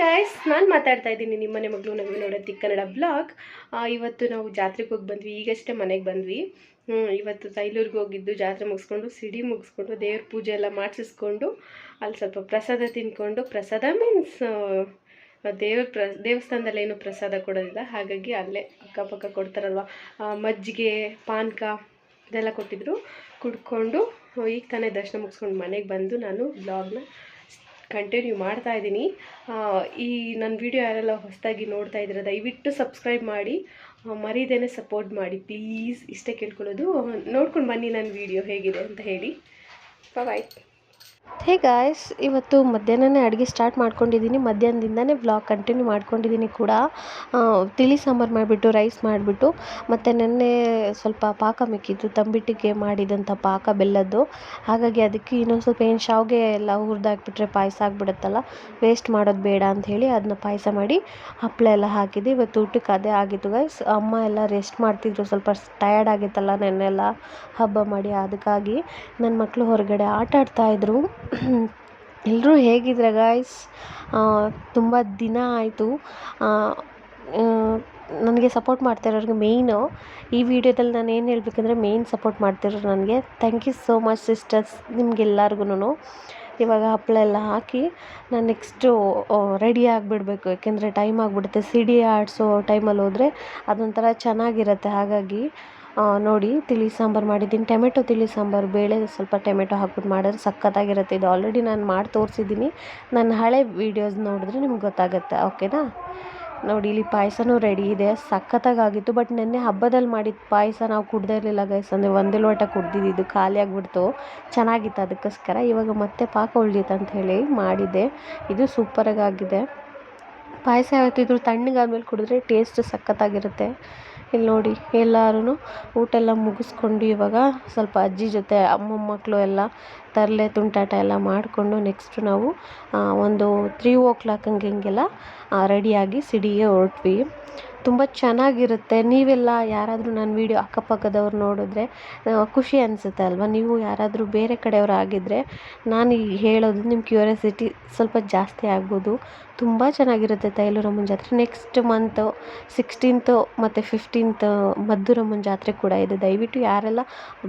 Guys ನಾನು ಮಾತಾಡ್ತಾ ಇದ್ದೀನಿ ನಿಮ್ಮನೆ ಮಗಳು ನಗು ನೋಡೋದಿ ಕನ್ನಡ ಬ್ಲಾಗ್ ಇವತ್ತು ನಾವು ಜಾತ್ರೆಗೆ ಹೋಗಿ ಬಂದ್ವಿ. ಈಗಷ್ಟೇ ಮನೆಗೆ ಬಂದ್ವಿ. ಇವತ್ತು ತೈಲೂರಿಗೆ ಹೋಗಿದ್ದು, ಜಾತ್ರೆ ಮುಗಿಸ್ಕೊಂಡು, ಸಿಡಿ ಮುಗಿಸ್ಕೊಂಡು, ದೇವ್ರ ಪೂಜೆ ಎಲ್ಲ ಮಾಡಿಸಿಸ್ಕೊಂಡು ಅಲ್ಲಿ ಸ್ವಲ್ಪ ಪ್ರಸಾದ ತಿನ್ಕೊಂಡು, ಪ್ರಸಾದ ಮೀನ್ಸ್ ದೇವ್ರ ಪ್ರ, ದೇವಸ್ಥಾನದಲ್ಲಿ ಏನು ಪ್ರಸಾದ ಕೊಡೋದಿಲ್ಲ. ಹಾಗಾಗಿ ಅಲ್ಲೇ ಅಕ್ಕಪಕ್ಕ ಕೊಡ್ತಾರಲ್ವ. ಮಜ್ಜಿಗೆ, ಪಾನಕ ಇದೆಲ್ಲ ಕೊಟ್ಟಿದ್ರು. ಕುಡ್ಕೊಂಡು ಈಗ ತಾನೇ ದರ್ಶನ ಮುಗಿಸ್ಕೊಂಡು ಮನೆಗೆ ಬಂದು ನಾನು ಬ್ಲಾಗ್ನ ಕಂಟಿನ್ಯೂ ಮಾಡ್ತಾ ಇದ್ದೀನಿ. ಈ ನನ್ನ ವಿಡಿಯೋ ಯಾರೆಲ್ಲ ಹೊಸದಾಗಿ ನೋಡ್ತಾ ಇದ್ದೀರ, ದಯವಿಟ್ಟು ಸಬ್ಸ್ಕ್ರೈಬ್ ಮಾಡಿ ಮರೀದೇನೆ ಸಪೋರ್ಟ್ ಮಾಡಿ ಪ್ಲೀಸ್ ಇಷ್ಟೇ ಕೇಳ್ಕೊಳ್ಳೋದು. ನೋಡ್ಕೊಂಡು ಬನ್ನಿ ನನ್ನ ವಿಡಿಯೋ ಹೇಗಿದೆ ಅಂತ ಹೇಳಿ. ಬಾಯ್ ಹೇ ಗಾಯ್ಸ್ ಇವತ್ತು ಮಧ್ಯಾಹ್ನನೇ ಅಡುಗೆ ಸ್ಟಾರ್ಟ್ ಮಾಡ್ಕೊಂಡಿದ್ದೀನಿ ಮಧ್ಯಾಹ್ನದಿಂದನೇ ವ್ಲಾಗ್ ಕಂಟಿನ್ಯೂ ಮಾಡ್ಕೊಂಡಿದ್ದೀನಿ ಕೂಡ. ತಿಳಿ ಸಾಂಬಾರು ಮಾಡಿಬಿಟ್ಟು ರೈಸ್ ಮಾಡಿಬಿಟ್ಟು, ಮತ್ತು ನೆನ್ನೆ ಸ್ವಲ್ಪ ಪಾಕ ಮಿಕ್ಕಿತ್ತು ತಂಬಿಟ್ಟಿಗೆ ಮಾಡಿದಂಥ ಪಾಕ ಬೆಲ್ಲದ್ದು. ಹಾಗಾಗಿ ಅದಕ್ಕೆ ಇನ್ನೊಂದು ಸ್ವಲ್ಪ ಏನು ಶಾವಿಗೆ ಎಲ್ಲ ಹುರಿದಾಕ್ಬಿಟ್ರೆ ಪಾಯಸ ಆಗಿಬಿಡುತ್ತಲ್ಲ ವೇಸ್ಟ್ ಮಾಡೋದು ಬೇಡ ಅಂತ ಹೇಳಿ ಅದನ್ನ ಪಾಯಸ ಮಾಡಿ ಹಪ್ಪಳ ಎಲ್ಲ ಹಾಕಿದ್ದೆ. ಇವತ್ತು ಊಟಕ್ಕೆ ಅದೇ ಆಗಿತ್ತು ಗೈಸ್ ಅಮ್ಮ ಎಲ್ಲ ರೆಸ್ಟ್ ಮಾಡ್ತಿದ್ರು, ಸ್ವಲ್ಪ ಟಯರ್ಡ್ ಆಗಿತ್ತಲ್ಲ ನೆನ್ನೆಲ್ಲ, ಹಬ್ಬ ಮಾಡಿ. ಅದಕ್ಕಾಗಿ ನನ್ನ ಮಕ್ಕಳು ಹೊರಗಡೆ ಆಟ ಆಡ್ತಾ ಇದ್ರು. ಎಲ್ಲರೂ ಹೇಗಿದ್ರೆ ಗಾಯ್ಸ್ ತುಂಬ ದಿನ ಆಯಿತು. ನನಗೆ ಸಪೋರ್ಟ್ ಮಾಡ್ತಿರೋರಿಗೆ ಮೇಯ್ನು ಈ ವಿಡಿಯೋದಲ್ಲಿ ನಾನು ಏನು ಹೇಳಬೇಕಂದ್ರೆ ಮೇಯ್ನ್ ಸಪೋರ್ಟ್ ಮಾಡ್ತಿರೋರು ನನಗೆ. Thank you so much sisters ನಿಮಗೆಲ್ಲರಿಗೂ ಇವಾಗ ಹಪ್ಪಳ ಎಲ್ಲ ಹಾಕಿ, ನಾನು ನೆಕ್ಸ್ಟು ರೆಡಿ ಆಗಿಬಿಡ್ಬೇಕು. ಯಾಕೆಂದರೆ ಟೈಮ್ ಆಗಿಬಿಡುತ್ತೆ. ಸಿಡಿ ಆಡಿಸೋ ಟೈಮಲ್ಲಿ ಹೋದರೆ ಅದೊಂಥರ ಚೆನ್ನಾಗಿರುತ್ತೆ. ಹಾಗಾಗಿ ನೋಡಿ, ತಿಳಿ ಸಾಂಬಾರು ಮಾಡಿದ್ದೀನಿ. ಟೊಮೆಟೊ, ತಿಳಿ ಸಾಂಬಾರು, ಬೇಳೆ ಸ್ವಲ್ಪ ಟೊಮೆಟೊ ಹಾಕ್ಬಿಟ್ಟು ಮಾಡಿದ್ರೆ ಸಖತ್ತಾಗಿರುತ್ತೆ. ಇದು ಆಲ್ರೆಡಿ ನಾನು ಮಾಡಿ ತೋರಿಸಿದ್ದೀನಿ. ನನ್ನ ಹಳೆ ವೀಡಿಯೋಸ್ ನೋಡಿದ್ರೆ ನಿಮ್ಗೆ ಗೊತ್ತಾಗುತ್ತೆ ಓಕೆನಾ ನೋಡಿ, ಇಲ್ಲಿ ಪಾಯಸನೂ ರೆಡಿ ಇದೆ. ಸಖತ್ತಾಗಿತ್ತು ಬಟ್ ನೆನ್ನೆ ಹಬ್ಬದಲ್ಲಿ ಮಾಡಿದ ಪಾಯಸ ನಾವು ಕುಡ್ದೇ ಇರಲಿಲ್ಲ ಗೈಸ್ ಅಂದರೆ ಒಂದೇ ಲೋಟ ಕುಡ್ದಿದ್ದು ಖಾಲಿ ಆಗಿಬಿಡ್ತು. ಚೆನ್ನಾಗಿತ್ತು ಅದಕ್ಕೋಸ್ಕರ. ಇವಾಗ ಮತ್ತೆ ಪಾಕ ಉಳ್ದಿತ್ತು ಅಂತ ಹೇಳಿ ಮಾಡಿದೆ ಇದು ಸೂಪರಾಗಿ ಆಗಿದೆ ಪಾಯಸ ಯಾವತ್ತಿದ್ರು ತಣ್ಣಗಾದ್ಮೇಲೆ ಕುಡಿದ್ರೆ ಟೇಸ್ಟ್ ಸಖತ್ತಾಗಿರುತ್ತೆ. ಇಲ್ಲಿ ನೋಡಿ ಎಲ್ಲರೂ ಊಟ ಎಲ್ಲ ಮುಗಿಸ್ಕೊಂಡು ಇವಾಗ ಸ್ವಲ್ಪ ಅಜ್ಜಿ ಜೊತೆ ಅಮ್ಮ ಮಕ್ಕಳು ಎಲ್ಲ ತರಲೆ ತುಂಟಾಟ ಎಲ್ಲ ಮಾಡಿಕೊಂಡು ನೆಕ್ಸ್ಟ್ ನಾವು ಒಂದು ತ್ರೀ ಓ ಕ್ಲಾಕ್ ಹಂಗೆ ಹಿಂಗೆಲ್ಲ ರೆಡಿಯಾಗಿ ಸಿಡಿಗೆ ಹೊರಟ್ವಿ. ತುಂಬ ಚೆನ್ನಾಗಿರುತ್ತೆ. ನೀವೆಲ್ಲ ಯಾರಾದರೂ ನನ್ನ ವೀಡಿಯೋ ಅಕ್ಕಪಕ್ಕದವ್ರು ನೋಡಿದ್ರೆ ಖುಷಿ ಅನಿಸುತ್ತೆ ಅಲ್ವಾ? ನೀವು ಯಾರಾದರೂ ಬೇರೆ ಕಡೆಯವ್ರು ಆಗಿದ್ದರೆ ನಾನು ಈಗ ಹೇಳೋದು ನಿಮ್ಮ ಕ್ಯೂರಿಯಾಸಿಟಿ ಸ್ವಲ್ಪ ಜಾಸ್ತಿ ಆಗ್ಬೋದು. ತುಂಬ ಚೆನ್ನಾಗಿರುತ್ತೆ ತೈಲೂರಮ್ಮನ ಜಾತ್ರೆ. ನೆಕ್ಸ್ಟ್ ಮಂತು ಸಿಕ್ಸ್ಟೀನ್ತು ಮತ್ತು ಫಿಫ್ಟೀನ್ತ್ ಮದ್ದೂರಮ್ಮನ ಜಾತ್ರೆ ಕೂಡ ಇದೆ. ದಯವಿಟ್ಟು ಯಾರೆಲ್ಲ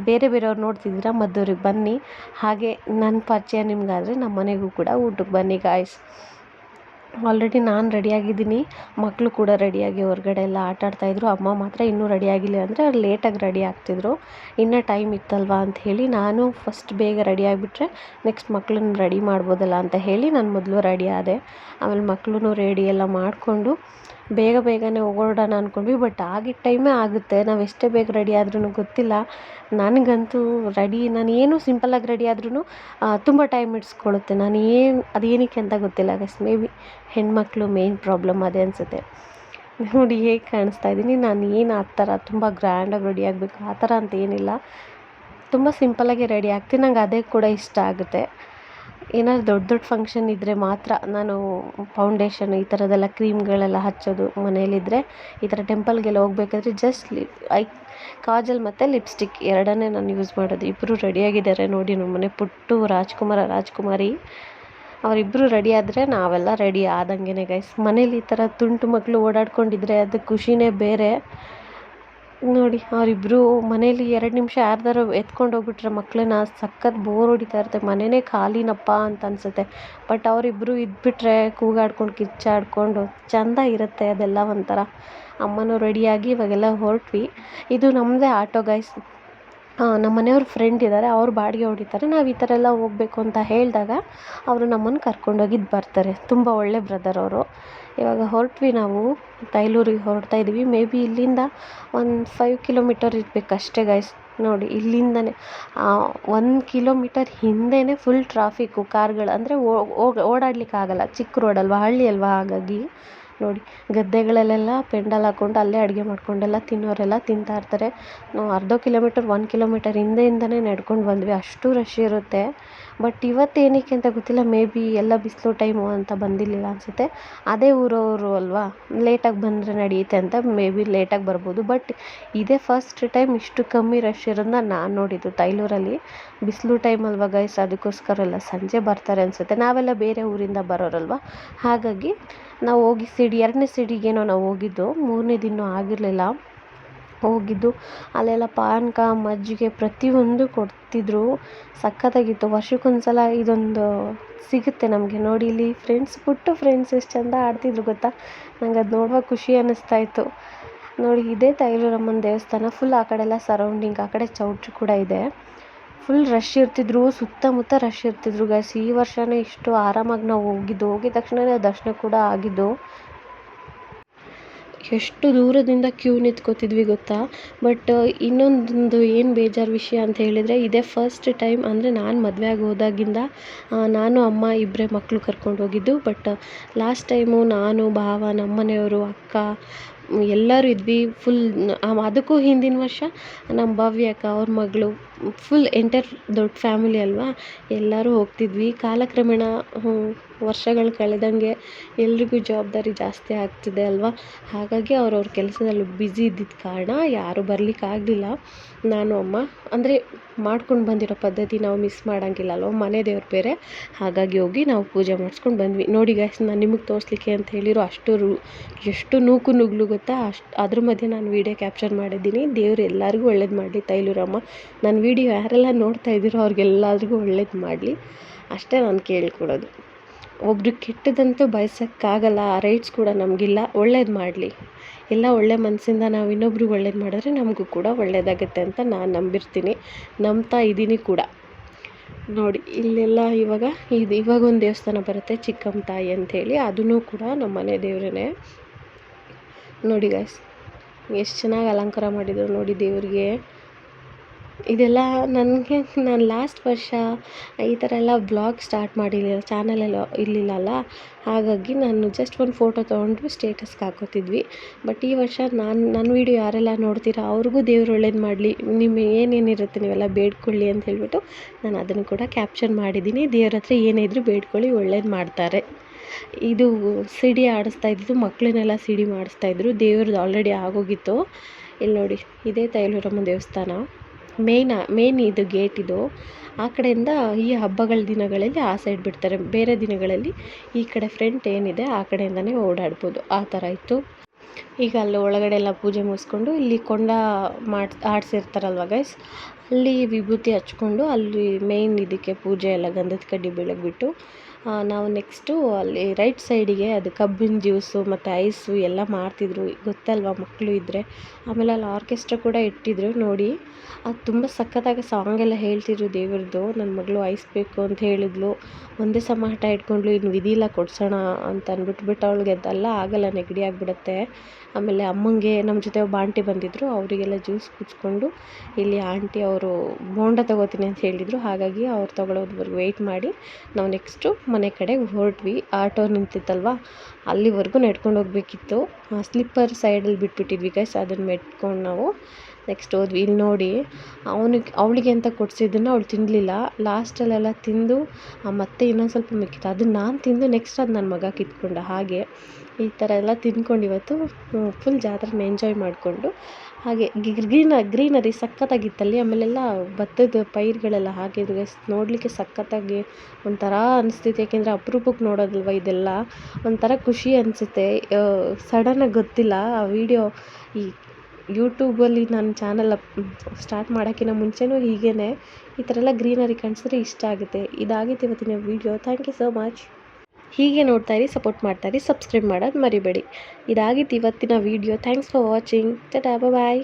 ಬೇರೆ ಬೇರೆಯವ್ರು ನೋಡ್ತಿದ್ದೀರಾ ಮದ್ದೂರಿಗೆ ಬನ್ನಿ. ಹಾಗೆ ನನ್ನ ಪರಿಚಯ ನಿಮಗಾದರೆ ನಮ್ಮ ಮನೆಗೂ ಕೂಡ ಊಟಕ್ಕೆ ಬನ್ನಿ ಗಾಯ್ಸ್ ಆಲ್ರೆಡಿ ನಾನು ರೆಡಿಯಾಗಿದ್ದೀನಿ ಮಕ್ಕಳು ಕೂಡ ರೆಡಿಯಾಗಿ ಹೊರಗಡೆ ಎಲ್ಲ ಆಟ ಆಡ್ತಾಯಿದ್ರು ಅಮ್ಮ ಮಾತ್ರ ಇನ್ನೂ ರೆಡಿ ಆಗಿಲ್ಲ ಅಂದರೆ ಅವ್ರು ಲೇಟಾಗಿ ರೆಡಿ ಆಗ್ತಿದ್ರು. ಇನ್ನೂ ಟೈಮ್ ಇತ್ತಲ್ವಾ ಅಂತ ಹೇಳಿ ನಾನು ಫಸ್ಟ್ ಬೇಗ ರೆಡಿ ಆಗಿಬಿಟ್ರೆ ನೆಕ್ಸ್ಟ್ ಮಕ್ಕಳನ್ನ ರೆಡಿ ಮಾಡ್ಬೋದಲ್ಲ ಅಂತ ಹೇಳಿ ನಾನು ಮೊದಲು ರೆಡಿ ಆದೆ. ಆಮೇಲೆ ಮಕ್ಕಳೂ ರೆಡಿ ಎಲ್ಲ ಮಾಡಿಕೊಂಡು ಬೇಗ ಬೇಗನೆ ಹೋಗೋಣ ಅಂದ್ಕೊಂಡ್ವಿ ಬಟ್ ಆಗಿದ್ದ ಟೈಮೇ ಆಗುತ್ತೆ. ನಾವು ಎಷ್ಟೇ ಬೇಗ ರೆಡಿ ಆದ್ರೂ ಗೊತ್ತಿಲ್ಲ. ನನಗಂತೂ ರೆಡಿ ನಾನು ಏನು ಸಿಂಪಲ್ಲಾಗಿ ರೆಡಿ ಆದ್ರೂ ತುಂಬ ಟೈಮ್ ಇಡ್ಸ್ಕೊಳ್ಳುತ್ತೆ ನಾನು ಏನು ಅದೇನಕ್ಕೆ ಅಂತ ಗೊತ್ತಿಲ್ಲ ಗಸ್ ಮೇ ಬಿ ಹೆಣ್ಮಕ್ಳು ಮೇಯ್ನ್ ಪ್ರಾಬ್ಲಮ್ ಅದೇ ಅನಿಸುತ್ತೆ. ನೋಡಿ ಹೇಗೆ ಕಾಣಿಸ್ತಾ ಇದ್ದೀನಿ ನಾನು ಏನು ಆ ಥರ ತುಂಬ ಗ್ರ್ಯಾಂಡಾಗಿ ರೆಡಿ ಆಗಬೇಕು, ಆ ಥರ ಅಂತ ಏನಿಲ್ಲ. ತುಂಬ ಸಿಂಪಲ್ಲಾಗಿ ರೆಡಿ ಆಗ್ತೀನಿ. ನಂಗೆ ಅದೇ ಕೂಡ ಇಷ್ಟ ಆಗುತ್ತೆ. ಏನಾದ್ರು ದೊಡ್ಡ ದೊಡ್ಡ ಫಂಕ್ಷನ್ ಇದ್ದರೆ ಮಾತ್ರ ನಾನು ಫೌಂಡೇಶನ್ ಈ ಥರದ್ದೆಲ್ಲ ಕ್ರೀಮ್ಗಳೆಲ್ಲ ಹಚ್ಚೋದು ಮನೇಲಿದ್ದರೆ ಈ ಥರ ಟೆಂಪಲ್ಗೆಲ್ಲ ಹೋಗ್ಬೇಕಾದ್ರೆ ಜಸ್ಟ್ ಲಿ ಐ, ಕಾಜಲ್ ಮತ್ತು ಲಿಪ್ಸ್ಟಿಕ್ ಎರಡನ್ನೇ ನಾನು ಯೂಸ್ ಮಾಡೋದು. ಇಬ್ಬರು ರೆಡಿಯಾಗಿದ್ದಾರೆ ನೋಡಿ ನಮ್ಮನೆ ಪುಟ್ಟು ರಾಜ್ಕುಮಾರ, ರಾಜ್ಕುಮಾರಿ ಅವರಿಬ್ಬರು ರೆಡಿ ಆದರೆ ನಾವೆಲ್ಲ ರೆಡಿ ಆದಂಗೆ ಗೈಸ್ ಮನೇಲಿ ಈ ಥರ ತುಂಟು ಮಕ್ಕಳು ಓಡಾಡ್ಕೊಂಡಿದ್ರೆ ಅದು ಖುಷಿನೇ ಬೇರೆ. ನೋಡಿ ಅವರಿಬ್ಬರು ಮನೇಲಿ ಎರಡು ನಿಮಿಷ ಯಾರ್ದಾರು ಎತ್ಕೊಂಡು ಹೋಗ್ಬಿಟ್ರೆ ಮಕ್ಕಳನ್ನ ಸಖತ್ ಬೋರ್ ಹೊಡಿತಾ ಇರುತ್ತೆ. ಮನೆಯೇ ಖಾಲಿನಪ್ಪ ಅಂತ ಅನಿಸುತ್ತೆ. ಬಟ್ ಅವರಿಬ್ಬರು ಇದ್ಬಿಟ್ರೆ ಕೂಗಾಡ್ಕೊಂಡು, ಕಿಚ್ಚಾಡ್ಕೊಂಡು ಚೆಂದ ಇರುತ್ತೆ ಅದೆಲ್ಲ ಒಂಥರ. ಅಮ್ಮನೂ ರೆಡಿಯಾಗಿ ಇವಾಗೆಲ್ಲ ಹೊರಟ್ವಿ. ಇದು ನಮ್ಮದೇ ಆಟೋ ಗೈಸ್ ನಮ್ಮ ಮನೆಯವ್ರ ಫ್ರೆಂಡ್ ಇದ್ದಾರೆ ಅವ್ರು ಬಾಡಿಗೆ ಹೊಡಿತಾರೆ, ನಾವು ಈ ಥರ ಎಲ್ಲ ಹೋಗ್ಬೇಕು ಅಂತ ಹೇಳಿದಾಗ ಅವರು ನಮ್ಮನ್ನು ಕರ್ಕೊಂಡೋಗಿದ್ದು ಬರ್ತಾರೆ. ತುಂಬ ಒಳ್ಳೆ ಬ್ರದರ್ ಅವರು. ಇವಾಗ ಹೊರಟ್ವಿ ನಾವು, ತೈಲೂರಿಗೆ ಹೊರಡ್ತಾ ಇದ್ದೀವಿ ಮೇ ಬಿ ಇಲ್ಲಿಂದ ಒಂದು ಫೈವ್ ಕಿಲೋಮೀಟರ್ ಇರಬೇಕು ಅಷ್ಟೇ ಗೈಸ್ ನೋಡಿ, ಇಲ್ಲಿಂದನೇ ಒಂದು ಕಿಲೋಮೀಟರ್ ಹಿಂದೆಯೇ ಫುಲ್ ಟ್ರಾಫಿಕ್ಕು ಕಾರ್ಗಳು ಅಂದರೆ ಓಡಾಡ್ಲಿಕ್ಕೆ ಆಗಲ್ಲ ಚಿಕ್ಕ ರೋಡ್ ಅಲ್ವಾ, ಹಳ್ಳಿ ಅಲ್ವಾ, ಹಾಗಾಗಿ ನೋಡಿ. ಗದ್ದೆಗಳಲ್ಲೆಲ್ಲ ಪೆಂಡಲ್ ಹಾಕ್ಕೊಂಡು ಅಲ್ಲೇ ಅಡುಗೆ ಮಾಡ್ಕೊಂಡೆಲ್ಲ ತಿನ್ನೋರೆಲ್ಲ ತಿಂತಾ ಇರ್ತಾರೆ. ನಾವು ಅರ್ಧ ಕಿಲೋಮೀಟರ್ ಒಂದು ಕಿಲೋಮೀಟರ್ ಹಿಂದೆಯಿಂದಲೇ ನಡ್ಕೊಂಡು ಬಂದ್ವಿ. ಅಷ್ಟು ರಶ್ ಇರುತ್ತೆ. ಬಟ್ ಇವತ್ತು ಏನಕ್ಕೆ ಅಂತ ಗೊತ್ತಿಲ್ಲ. ಮೇ ಬಿ ಎಲ್ಲ ಬಿಸಿಲು ಟೈಮು ಅಂತ ಬಂದಿರಲಿಲ್ಲ ಅನಿಸುತ್ತೆ. ಅದೇ ಊರವರು ಅಲ್ವಾ? ಲೇಟಾಗಿ ಬಂದರೆ ನಡೆಯುತ್ತೆ ಅಂತ ಮೇ ಬಿ ಲೇಟಾಗಿ ಬರ್ಬೋದು. ಬಟ್ ಇದೇ ಫಸ್ಟ್ ಟೈಮ್ ಇಷ್ಟು ಕಮ್ಮಿ ರಶ್ ಇರೋದನ್ನ ನಾನು ನೋಡಿದ್ದು ತೈಲೂರಲ್ಲಿ ಬಿಸಿಲು ಟೈಮ್ ಅಲ್ವಾ ಗೈಸ್ ಅದಕ್ಕೋಸ್ಕರ ಎಲ್ಲ ಸಂಜೆ ಬರ್ತಾರೆ ಅನಿಸುತ್ತೆ. ನಾವೆಲ್ಲ ಬೇರೆ ಊರಿಂದ ಬರೋರಲ್ವ? ಹಾಗಾಗಿ ನಾವು ಹೋಗಿ ಸಿಡಿ, ಎರಡನೇ ಸಿಡಿಗೇನೋ ನಾವು ಹೋಗಿದ್ದು. ಮೂರನೇ ದಿನ ಆಗಿರಲಿಲ್ಲ. ಹೋಗಿದ್ದು. ಅಲ್ಲೆಲ್ಲ ಪಾನಕ ಮಜ್ಜಿಗೆ ಪ್ರತಿಯೊಂದು ಕೊಡ್ತಿದ್ರು. ಸಖತ್ತಾಗಿತ್ತು. ವರ್ಷಕ್ಕೊಂದು ಸಲ ಇದೊಂದು ಸಿಗುತ್ತೆ ನಮಗೆ. ನೋಡಿ ಇಲ್ಲಿ ಫ್ರೆಂಡ್ಸ್ ಪುಟ್ಟು ಫ್ರೆಂಡ್ಸ್ ಎಷ್ಟು ಚಂದ ಆಡ್ತಿದ್ರು ಗೊತ್ತಾ? ನಂಗೆ ಅದು ನೋಡುವಾಗ ಖುಷಿ ಅನ್ನಿಸ್ತಾ ಇತ್ತು. ನೋಡಿ ಇದೇ ತೈಲೂರಮ್ಮನ ದೇವಸ್ಥಾನ. ಫುಲ್ ಆ ಕಡೆ ಎಲ್ಲ ಸರೌಂಡಿಂಗ್ ಆ ಕಡೆ ಚೌಟ್ರಿ ಕೂಡ ಇದೆ. ಫುಲ್ ರಶ್ ಇರ್ತಿದ್ರು. ಸುತ್ತಮುತ್ತ ರಶ್ ಇರ್ತಿದ್ರು ಗೈಸ್ ಈ ವರ್ಷವೇ ಇಷ್ಟು ಆರಾಮಾಗಿ ನಾವು ಹೋಗಿದ್ದು. ಹೋಗಿದ ತಕ್ಷಣವೇ ದರ್ಶನ ಕೂಡ ಆಗಿದ್ದು. ಎಷ್ಟು ದೂರದಿಂದ ಕ್ಯೂ ನಿಂತ್ಕೋತಿದ್ವಿ ಗೊತ್ತಾ? ಬಟ್ ಇನ್ನೊಂದು ಏನು ಬೇಜಾರು ವಿಷಯ ಅಂತ ಹೇಳಿದರೆ, ಇದೇ ಫಸ್ಟ್ ಟೈಮ್ ಅಂದರೆ ನಾನು ಮದುವೆ ಆಗಿ ಹೋದಾಗಿಂದ ನಾನು, ಅಮ್ಮ ಇಬ್ಬರೇ ಮಕ್ಕಳು ಕರ್ಕೊಂಡು ಹೋಗಿದ್ದು. ಬಟ್ ಲಾಸ್ಟ್ ಟೈಮು ನಾನು, ಭಾವ ನಮ್ಮ ಮನೆಯವರು ಅಕ್ಕ ಎಲ್ಲರೂ ಇದ್ವಿ ಫುಲ್ ಅದಕ್ಕೂ ಹಿಂದಿನ ವರ್ಷ ನಮ್ಮ ಭವ್ಯ ಅಕ್ಕ, ಅವ್ರ ಮಗಳು ಫುಲ್ ಎಂಟರ್ ದೊಡ್ಡ ಫ್ಯಾಮಿಲಿ ಅಲ್ವಾ? ಎಲ್ಲರೂ ಹೋಗ್ತಿದ್ವಿ. ಕಾಲಕ್ರಮೇಣ ವರ್ಷಗಳು ಕಳೆದಂಗೆ ಎಲ್ರಿಗೂ ಜವಾಬ್ದಾರಿ ಜಾಸ್ತಿ ಆಗ್ತಿದೆ ಅಲ್ವಾ? ಹಾಗಾಗಿ ಅವ್ರವ್ರ ಕೆಲಸದಲ್ಲಿ ಬ್ಯುಸಿ ಇದ್ದಿದ್ದ ಕಾರಣ ಯಾರೂ ಆಗಲಿಲ್ಲ. ನಾನು, ಅಮ್ಮ, ಅಂದರೆ ಮಾಡ್ಕೊಂಡು ಬಂದಿರೋ ಪದ್ಧತಿ ನಾವು ಮಿಸ್ ಮಾಡೋಂಗಿಲ್ಲ ಅಲ್ವ? ಮನೆ ದೇವ್ರು ಬೇರೆ. ಹಾಗಾಗಿ ಹೋಗಿ ನಾವು ಪೂಜೆ ಮಾಡಿಸ್ಕೊಂಡು ಬಂದ್ವಿ. ನೋಡಿ ಗೈಸ್ ನಾನು ನಿಮಗೆ ತೋರಿಸ್ಲಿಕ್ಕೆ ಅಂತ ಹೇಳಿರೋ ಅಷ್ಟು ಎಷ್ಟು ನೂಕು ನುಗ್ಲು ಗೊತ್ತಾ? ಅಷ್ಟು, ಅದ್ರ ಮಧ್ಯೆ ನಾನು ವೀಡಿಯೋ ಕ್ಯಾಪ್ಚರ್ ಮಾಡಿದ್ದೀನಿ. ದೇವ್ರು ಎಲ್ಲರಿಗೂ ಒಳ್ಳೇದು ಮಾಡಲಿ, ತೈಲೂರಮ್ಮ. ನನ್ನ ವೀಡಿಯೋ ಯಾರೆಲ್ಲ ನೋಡ್ತಾ ಇದ್ದೀರೋ ಅವ್ರಿಗೆಲ್ಲರಿಗೂ ಒಳ್ಳೇದು ಮಾಡಲಿ. ಅಷ್ಟೇ ನಾನು ಕೇಳ್ಕೊಡೋದು. ಒಬ್ರು ಕೆಟ್ಟದಂತೂ ಬಯಸೋಕ್ಕಾಗಲ್ಲ, ಆ ರೈಟ್ಸ್ ಕೂಡ ನಮಗಿಲ್ಲ, ಒಳ್ಳೇದು ಮಾಡಲಿ. ಎಲ್ಲ ಒಳ್ಳೆ ಮನಸ್ಸಿಂದ ನಾವು ಇನ್ನೊಬ್ರಿಗೆ ಒಳ್ಳೇದು ಮಾಡಿದ್ರೆ ನಮಗೂ ಕೂಡ ಒಳ್ಳೆಯದಾಗುತ್ತೆ ಅಂತ ನಾನು ನಂಬಿರ್ತೀನಿ. ನಂಬ್ತಾ ಇದ್ದೀನಿ ಕೂಡ. ನೋಡಿ, ಇಲ್ಲೆಲ್ಲ ಇವಾಗ ಇದು ಇವಾಗ ಒಂದು ದೇವಸ್ಥಾನ ಬರುತ್ತೆ ಚಿಕ್ಕಮ್ಮ ತಾಯಿ ಅಂಥೇಳಿ ಅದೂ ಕೂಡ ನಮ್ಮ ಮನೆ ದೇವರೇ ನೋಡಿ ಗಾಯ್ಸ್ ಎಷ್ಟು ಚೆನ್ನಾಗಿ ಅಲಂಕಾರ ಮಾಡಿದರು ನೋಡಿ ದೇವರಿಗೆ. ಇದೆಲ್ಲ ನನಗೆ, ನಾನು ಲಾಸ್ಟ್ ವರ್ಷ ಈ ಥರ ಎಲ್ಲ ಬ್ಲಾಗ್ ಸ್ಟಾರ್ಟ್ ಮಾಡಿರಲಿಲ್ಲ ಚಾನಲೆಲ್ಲ ಇರಲಿಲ್ಲಲ್ಲ. ಹಾಗಾಗಿ ನಾನು ಜಸ್ಟ್ ಒಂದು ಫೋಟೋ ತೊಗೊಂಡು ಸ್ಟೇಟಸ್ಗೆ ಹಾಕೋತಿದ್ವಿ. ಬಟ್ ಈ ವರ್ಷ ನಾನು ನನ್ನ ವೀಡಿಯೋ ಯಾರೆಲ್ಲ ನೋಡ್ತೀರಾ ಅವ್ರಿಗೂ ದೇವ್ರು ಒಳ್ಳೇದು ಮಾಡಲಿ. ನಿಮ್ಮ ಏನೇನಿರುತ್ತೆ ನೀವೆಲ್ಲ ಬೇಡ್ಕೊಳ್ಳಿ ಅಂತ ಹೇಳಿಬಿಟ್ಟು ನಾನು ಅದನ್ನು ಕೂಡ ಕ್ಯಾಪ್ಚರ್ ಮಾಡಿದ್ದೀನಿ. ದೇವ್ರ ಹತ್ರ ಏನೇ ಇದ್ದರೂ ಬೇಡ್ಕೊಳ್ಳಿ, ಒಳ್ಳೇದು ಮಾಡ್ತಾರೆ. ಇದು ಸಿಡಿ ಆಡಿಸ್ತಾ ಇದ್ದಿದ್ದು ಮಕ್ಕಳನ್ನೆಲ್ಲ ಸಿಡಿ ಮಾಡಿಸ್ತಾಯಿದ್ರು ದೇವ್ರದ್ದು ಆಲ್ರೆಡಿ ಆಗೋಗಿತ್ತು. ಇಲ್ಲಿ ನೋಡಿ ಇದೇ ತೈಲೂರಮ್ಮ ದೇವಸ್ಥಾನ. ಮೇಯ್ನ ಮೇನ್ ಇದು ಗೇಟಿದು ಆ ಕಡೆಯಿಂದ ಈ ಹಬ್ಬಗಳ ದಿನಗಳಲ್ಲಿ ಆ ಸೈಡ್ ಬಿಡ್ತಾರೆ. ಬೇರೆ ದಿನಗಳಲ್ಲಿ ಈ ಕಡೆ ಫ್ರಂಟ್ ಏನಿದೆ ಆ ಕಡೆಯಿಂದನೇ ಓಡಾಡ್ಬೋದು. ಆ ಥರ ಇತ್ತು. ಈಗ ಅಲ್ಲಿ ಒಳಗಡೆ ಎಲ್ಲ ಪೂಜೆ ಮುಗಿಸ್ಕೊಂಡು ಇಲ್ಲಿ ಕೊಂಡ ಮಾಡಿ, ಆಡಿಸಿರ್ತಾರಲ್ವ ಗೈಸ್ ಅಲ್ಲಿ ವಿಭೂತಿ ಹಚ್ಕೊಂಡು ಅಲ್ಲಿ ಮೇಯ್ನ್ ಇದಕ್ಕೆ ಪೂಜೆ ಎಲ್ಲ ಗಂಧದ ಕಡ್ಡಿ ಬೆಳಗ್ಬಿಟ್ಟು ನಾವು ನೆಕ್ಸ್ಟು ಅಲ್ಲಿ ರೈಟ್ ಸೈಡಿಗೆ ಅದು ಕಬ್ಬಿನ ಜ್ಯೂಸು ಮತ್ತು ಐಸು ಎಲ್ಲ ಮಾಡ್ತಿದ್ರು. ಗೊತ್ತಲ್ವ ಮಕ್ಕಳು ಇದ್ದರೆ ಆಮೇಲೆ ಅಲ್ಲಿ ಆರ್ಕೆಸ್ಟ್ರಾ ಕೂಡ ಇಟ್ಟಿದ್ರು ನೋಡಿ. ಅದು ತುಂಬ ಸಖತ್ತಾಗಿ ಸಾಂಗ್ ಎಲ್ಲ ಹೇಳ್ತಿದ್ರು ದೇವ್ರದ್ದು. ನನ್ನ ಮಗಳು ಐಸ್ ಬೇಕು ಅಂತ ಹೇಳಿದ್ಲು. ಒಂದೇ ಸಮ ಹಠ ಇಟ್ಕೊಂಡ್ಳು ಇನ್ನು ವಿಧಿಲ್ಲ ಕೊಡ್ಸೋಣ ಅಂತ ಅಂದ್ಬಿಟ್ಬಿಟ್ಟು ಅವಳಿಗೆ ಅದೆಲ್ಲ ಆಗಲ್ಲ, ನೆಗಡಿ ಆಗಿಬಿಡುತ್ತೆ. ಆಮೇಲೆ ಅಮ್ಮಂಗೆ ನಮ್ಮ ಜೊತೆ ಒಬ್ಬ ಆಂಟಿ ಬಂದಿದ್ದರು ಅವರಿಗೆಲ್ಲ ಜ್ಯೂಸ್ ಕುಚ್ಕೊಂಡು ಇಲ್ಲಿ ಆಂಟಿ ಅವರು ಬೋಂಡ ತಗೋತೀನಿ ಅಂತ ಹೇಳಿದರು. ಹಾಗಾಗಿ ಅವ್ರು ತೊಗೊಳೋದ್ವರೆಗೂ ವೆಯ್ಟ್ ಮಾಡಿ. ನಾವು ನೆಕ್ಸ್ಟು ಮನೆ ಕಡೆ ಹೊರಟ್ವಿ. ಆಟೋ ನಿಂತಿತ್ತಲ್ವ? ಅಲ್ಲಿವರೆಗೂ ನಡ್ಕೊಂಡು ಹೋಗಬೇಕಿತ್ತು. ಸ್ಲಿಪ್ಪರ್ ಸೈಡಲ್ಲಿ ಬಿಟ್ಬಿಟ್ಟಿದ್ವಿ ಗೈಸ್ ಅದನ್ನು ಮೆಟ್ಕೊಂಡು ನಾವು ನೆಕ್ಸ್ಟ್ ಹೋದ್ವಿ. ಇಲ್ಲಿ ನೋಡಿ, ಅವನಿಗೆ, ಅವಳಿಗೆ ಅಂತ ಕೊಡಿಸಿದ್ದನ್ನು ಅವಳು ತಿನ್ನಲಿಲ್ಲ ಲಾಸ್ಟಲ್ಲೆಲ್ಲ ತಿಂದು ಮತ್ತೆ ಇನ್ನೊಂದು ಸ್ವಲ್ಪ ಮಿಕ್ಕಿತ್ತು. ಅದನ್ನು ನಾನು ತಿಂದು ನೆಕ್ಸ್ಟ್ ಅದು ನನ್ನ ಮಗ ಕಿತ್ಕೊಂಡ. ಹಾಗೆ ಈ ಥರ ಎಲ್ಲ ತಿಂದ್ಕೊಂಡು ಇವತ್ತು ಫುಲ್ ಜಾತ್ರೆನ ಎಂಜಾಯ್ ಮಾಡಿಕೊಂಡು, ಹಾಗೆ ಗ್ರೀನ ಗ್ರೀನರಿ ಸಖತ್ತಾಗಿತ್ತಲ್ಲಿ, ಆಮೇಲೆಲ್ಲ ಭತ್ತದ ಪೈರುಗಳೆಲ್ಲ ಹಾಕಿದ್ರೆ ನೋಡಲಿಕ್ಕೆ ಸಖತ್ತಾಗಿ ಒಂಥರ ಅನಿಸ್ತಿತ್ತು. ಯಾಕೆಂದರೆ ಅಪ್ರೂಪಕ್ಕೆ ನೋಡೋದಲ್ವಾ ಇದೆಲ್ಲ? ಒಂಥರ ಖುಷಿ ಅನಿಸುತ್ತೆ. ಸಡನ್ನಾಗಿ ಗೊತ್ತಿಲ್ಲ. ಆ ವಿಡಿಯೋ ಈ ಯೂಟ್ಯೂಬಲ್ಲಿ ನನ್ನ ಚಾನಲ್ ಸ್ಟಾರ್ಟ್ ಮಾಡೋಕ್ಕಿಂತ ಮುಂಚೆನೂ ಹೀಗೇ ಈ ಥರ ಎಲ್ಲ ಗ್ರೀನರಿ ಕಾಣಿಸಿದ್ರೆ ಇಷ್ಟ ಆಗುತ್ತೆ. ಇದಾಗಿತ್ತು ಇವತ್ತಿನ video thank you so much ಹೀಗೆ ನೋಡ್ತಾ ಇರಿ ಸಪೋರ್ಟ್ ಮಾಡ್ತಾ ಇರಿ ಸಬ್ಸ್ಕ್ರೈಬ್ ಮಾಡೋದು ಮರಿಬೇಡಿ. ಇದಾಗಿತ್ತು ಇವತ್ತಿನ video thanks for watching tata bye